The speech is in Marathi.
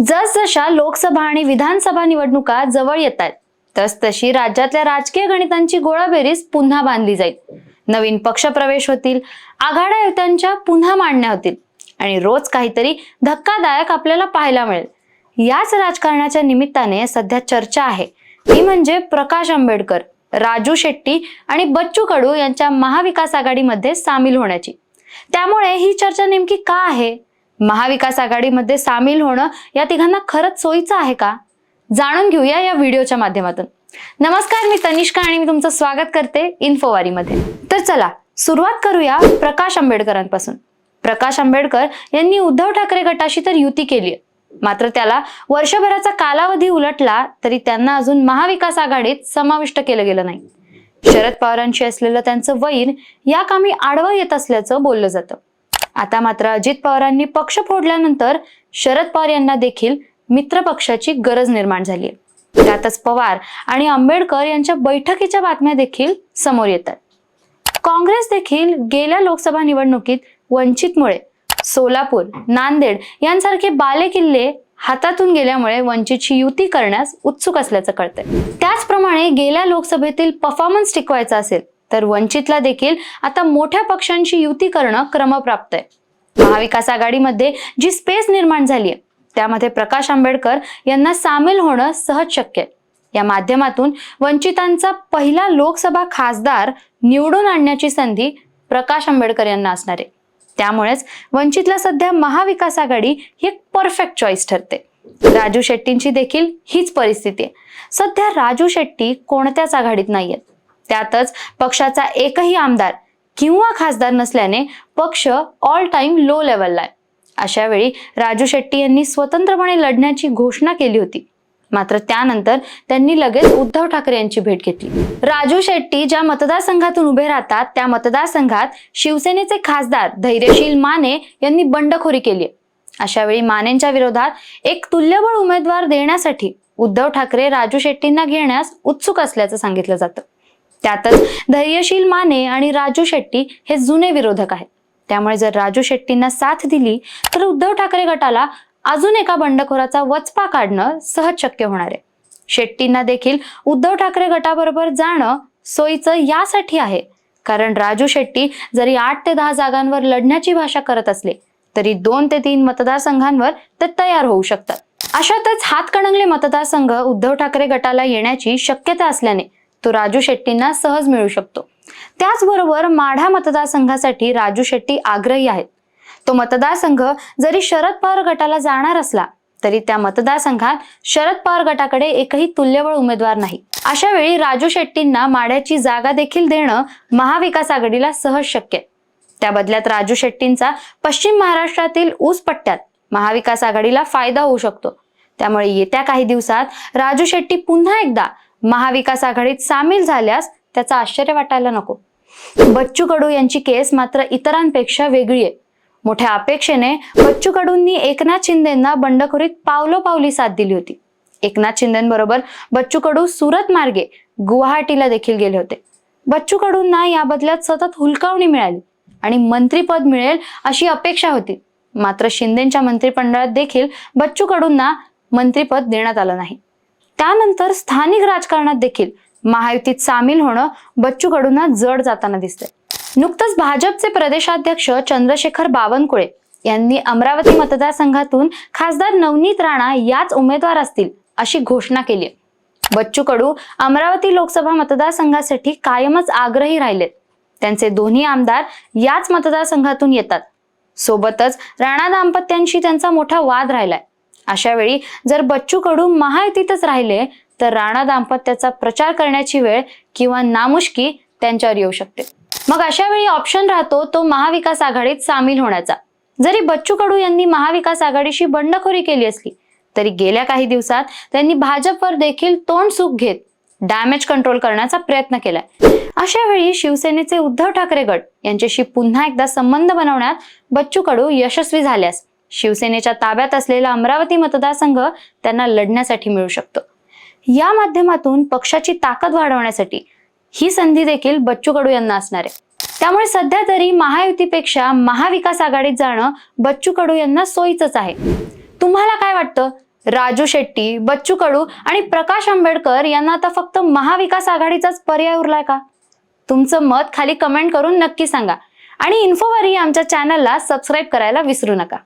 जसजशा लोकसभा आणि विधानसभा निवडणुका जवळ येत आहेत तस तशी राज्यातल्या राजकीय गणितांची गोळाबेरीज पुन्हा बांधली जाईल. नवीन पक्षप्रवेश होतील आघाड्या युत्यांच्या पुन्हा मांडण्या होतील आणि रोज काहीतरी धक्कादायक आपल्याला पाहायला मिळेल. याच राजकारणाच्या निमित्ताने सध्या चर्चा आहे. ती म्हणजे प्रकाश आंबेडकर राजू शेट्टी आणि बच्चू कडू यांच्या महाविकास आघाडीमध्ये सामील होण्याची. त्यामुळे ही चर्चा नेमकी का आहे? महाविकास आघाडीमध्ये सामील होणं या तिघांना खरंच सोयीचं आहे का? जाणून घेऊया या व्हिडिओच्या माध्यमातून. नमस्कार मी तनिष्का आणि मी तुमचं स्वागत करते इन्फोवारीमध्ये. तर चला सुरुवात करूया प्रकाश आंबेडकरांपासून. प्रकाश आंबेडकर यांनी उद्धव ठाकरे गटाशी तर युती केली मात्र त्याला वर्षभराचा कालावधी उलटला तरी त्यांना अजून महाविकास आघाडीत समाविष्ट केलं गेलं नाही. शरद पवारांशी असलेलं त्यांचं वैर या कामी आडवं येत असल्याचं बोललं जातं. आता मात्र अजित पवारांनी पक्ष फोडल्यानंतर शरद पवार यांना देखील मित्र पक्षाची गरज निर्माण झाली आहे. त्यातच पवार आणि आंबेडकर यांच्या बैठकीच्या बातम्या देखील समोर येतात. काँग्रेस देखील गेल्या लोकसभा निवडणुकीत वंचितमुळे सोलापूर नांदेड यांसारखे बालेकिल्ले हातातून गेल्यामुळे वंचितची युती करण्यास उत्सुक असल्याचं कळतंय. त्याचप्रमाणे गेल्या लोकसभेतील परफॉर्मन्स टिकवायचा असेल तर वंचितला देखील आता मोठ्या पक्षांची युती करणं क्रमप्राप्त आहे. महाविकास आघाडीमध्ये जी स्पेस निर्माण झाली आहे त्यामध्ये प्रकाश आंबेडकर यांना सामील होणं सहज शक्य आहे. या माध्यमातून वंचितांचा पहिला लोकसभा खासदार निवडून आणण्याची संधी प्रकाश आंबेडकर यांना असणार आहे. त्यामुळेच वंचितला सध्या महाविकास आघाडी ही एक परफेक्ट चॉईस ठरते. राजू शेट्टींची देखील हीच परिस्थिती आहे. सध्या राजू शेट्टी कोणत्याच आघाडीत नाहीयेत. त्यातच पक्षाचा एकही आमदार किंवा खासदार नसल्याने पक्ष ऑल टाइम लो लेवलला आहे. अशा वेळी राजू शेट्टी यांनी स्वतंत्रपणे लढण्याची घोषणा केली होती. मात्र त्यानंतर त्यांनी लगेच उद्धव ठाकरे यांची भेट घेतली. राजू शेट्टी ज्या मतदारसंघातून उभे राहतात त्या मतदारसंघात शिवसेनेचे खासदार धैर्यशील माने यांनी बंडखोरी केली अशा वेळी मानेंच्या विरोधात एक तुल्यबळ उमेदवार देण्यासाठी उद्धव ठाकरे राजू शेट्टींना घेण्यास उत्सुक असल्याचं सांगितलं जातं. त्यातच धैर्यशील माने आणि राजू शेट्टी हे जुने विरोधक आहेत. त्यामुळे जर राजू शेट्टींना साथ दिली तर उद्धव ठाकरे गटाला अजून एका बंडखोराचा वचपा काढणं सहज शक्य होणार आहे. शेट्टींना देखील उद्धव ठाकरे गटाबरोबर जाणं सोयीचं यासाठी आहे. कारण राजू शेट्टी जरी आठ ते दहा जागांवर लढण्याची भाषा करत असले तरी दोन ते तीन मतदारसंघांवर ते तयार होऊ शकतात. अशातच हातकणंगले मतदारसंघ उद्धव ठाकरे गटाला येण्याची शक्यता असल्याने तो राजू शेट्टींना सहज मिळू शकतो. त्याचबरोबर माढा मतदारसंघासाठी राजू शेट्टी आग्रही आहेत. तो मतदारसंघ जरी शरद पवार गटाला जाणार असला तरी त्या मतदारसंघात शरद पवार गटाकडे एकही तुल्यबळ उमेदवार नाही. अशा वेळी राजू शेट्टींना माड्याची जागा देखील देणं महाविकास आघाडीला सहज शक्य आहे. त्या बदल्यात राजू शेट्टींचा पश्चिम महाराष्ट्रातील ऊस पट्ट्यात महाविकास आघाडीला फायदा होऊ शकतो. त्यामुळे येत्या काही दिवसात राजू शेट्टी पुन्हा एकदा महाविकास आघाडीत सामील झाल्यास त्याचं आश्चर्य वाटायला नको. बच्चू कडू यांची केस मात्र इतरांपेक्षा वेगळी आहे. मोठ्या अपेक्षेने बच्चू कडूंनी एकनाथ शिंदेंना बंडखोरीत पावलोपावली साथ दिली होती. एकनाथ शिंदेबरोबर बच्चू कडू सुरत मार्गे गुवाहाटीला देखील गेले होते. बच्चू कडूंना या बदल्यात सतत हुलकावणी मिळाली आणि मंत्रीपद मिळेल अशी अपेक्षा होती. मात्र शिंदेच्या मंत्रिमंडळात देखील बच्चू कडूंना मंत्रीपद देण्यात आलं नाही. त्यानंतर स्थानिक राजकारणात देखील महायुतीत सामील होणं बच्चू कडूंना जड जाताना दिसतंय. नुकतंच भाजपचे प्रदेशाध्यक्ष चंद्रशेखर बावनकुळे यांनी अमरावती मतदारसंघातून खासदार नवनीत राणा याच उमेदवार असतील अशी घोषणा केली आहे. बच्चू कडू अमरावती लोकसभा मतदारसंघासाठी कायमच आग्रही राहिलेत. त्यांचे दोन्ही आमदार याच मतदारसंघातून येतात. सोबतच राणा दाम्पत्यांशी त्यांचा मोठा वाद राहिलाय. अशा वेळी जर बच्चू कडू महायुतीतच राहिले तर राणा दाम्पत्याचा प्रचार करण्याची वेळ किंवा नामुष्की त्यांच्यावर येऊ शकते. मग अशा वेळी ऑप्शन राहतो तो महाविकास आघाडीत सामील होण्याचा. जरी बच्चू कडू यांनी महाविकास आघाडीशी बंडखोरी केली असली तरी गेल्या काही दिवसात त्यांनी भाजपवर देखील तोंड सुख घेत डॅमेज कंट्रोल करण्याचा प्रयत्न केलाय. अशा वेळी शिवसेनेचे उद्धव ठाकरे गट यांच्याशी पुन्हा एकदा संबंध बनवण्यात बच्चू कडू यशस्वी झाल्यास शिवसेनेच्या ताब्यात असलेला अमरावती मतदारसंघ त्यांना लढण्यासाठी मिळू शकतो. या माध्यमातून पक्षाची ताकद वाढवण्यासाठी ही संधी देखील बच्चू कडू यांना असणार आहे. त्यामुळे सध्या तरी महायुतीपेक्षा महाविकास आघाडीत जाणं बच्चू कडू यांना सोयीचंच आहे. तुम्हाला काय वाटतं? राजू शेट्टी बच्चू कडू आणि प्रकाश आंबेडकर यांना आता फक्त महाविकास आघाडीचाच पर्याय उरलाय का? तुमचं मत खाली कमेंट करून नक्की सांगा. आणि इन्फोवरी आमच्या चॅनलला सबस्क्राईब करायला विसरू नका.